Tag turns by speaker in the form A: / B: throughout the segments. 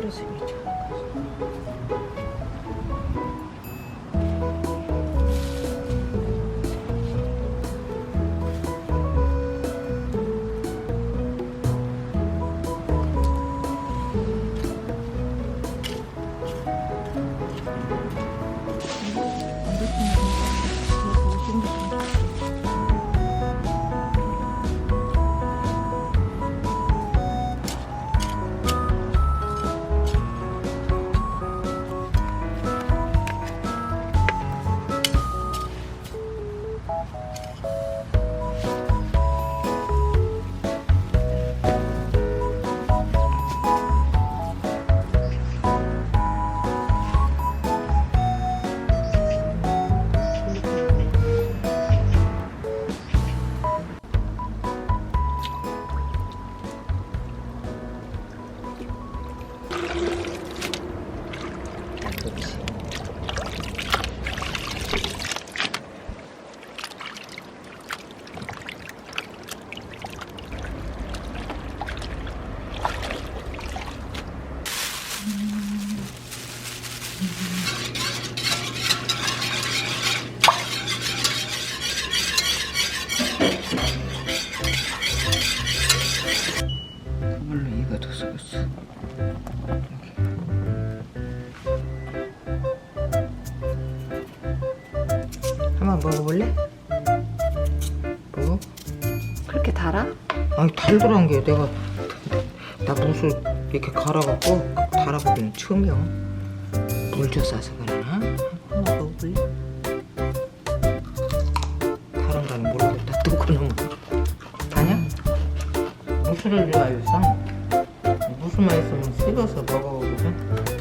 A: pelo seguinte. 더 쓰겠어. 한번 먹어볼래? 뭐?
B: 그렇게 달아?
A: 아니 달달한 게 내가 나 무술 이렇게 갈아갖고 달아보기는 처음이야. 물좀 싸서 그러나? 한번 먹어볼래? 다른 거는 모르겠다. 또 그놈은 다냐? 무술을 좋아해 서 무술만 있으면 씹어서 먹어보거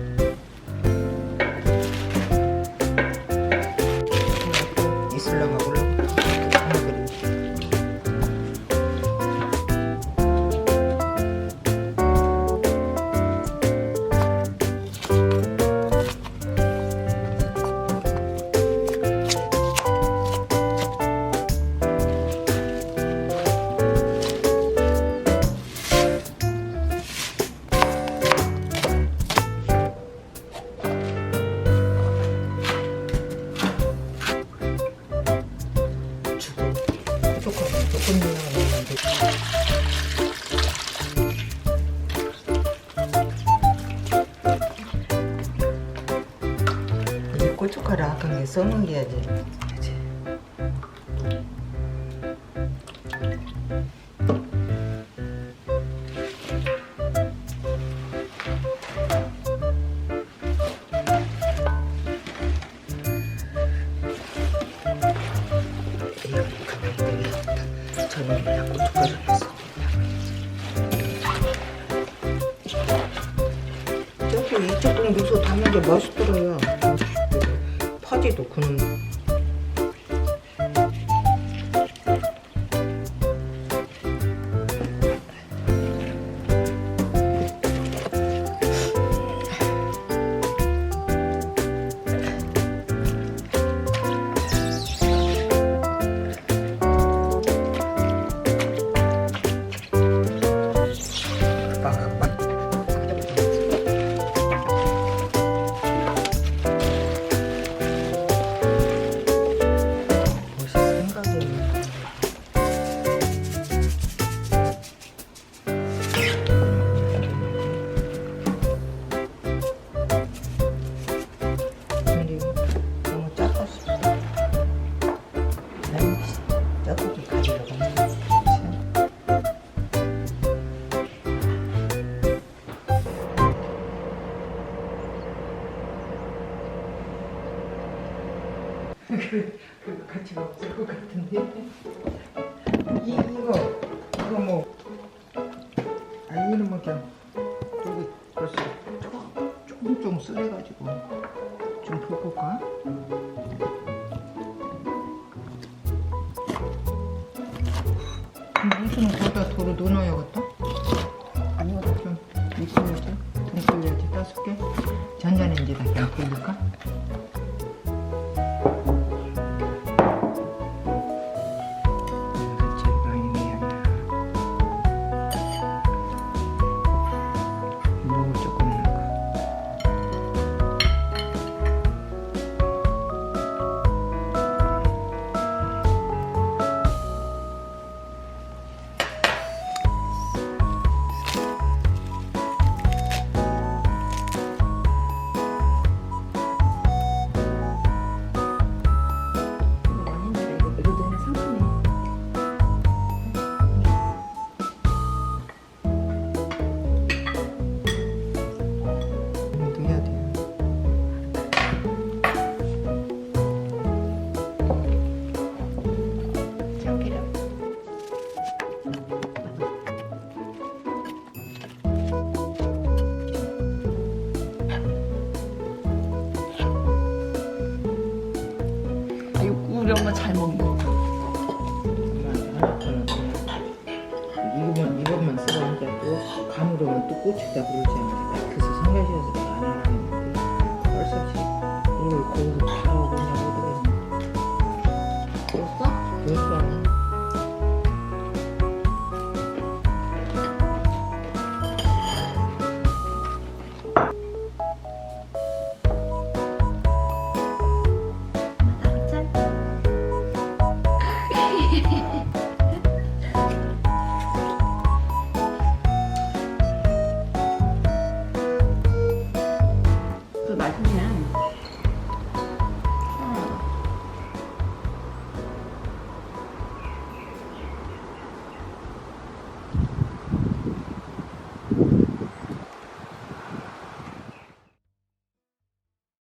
A: 아까 써먹어야지 그치? 이거 그만 되겠다 저는 그냥 고춧가루 넣어서 저기 이쪽 동 미소 담는 게 맛있더라요 파지도 그는 그거 같이 먹을 것 같은데. 이, 이거 이거 뭐. 아, 이거는 뭐 그냥 여기 벌써 조금 조금 좀 쓰래가지고 좀 볶을까? 무슨 거기다 도로 넣어놔야겠다? 아니요 좀 익혀야지. 좀 끓여야지. 다섯 개? 전자레인지에다. 그냥 끓일까?
B: 엄마 잘
A: 넣고. 이것만 이것만 이제 또 가물으면 또. 그래서 상가시에서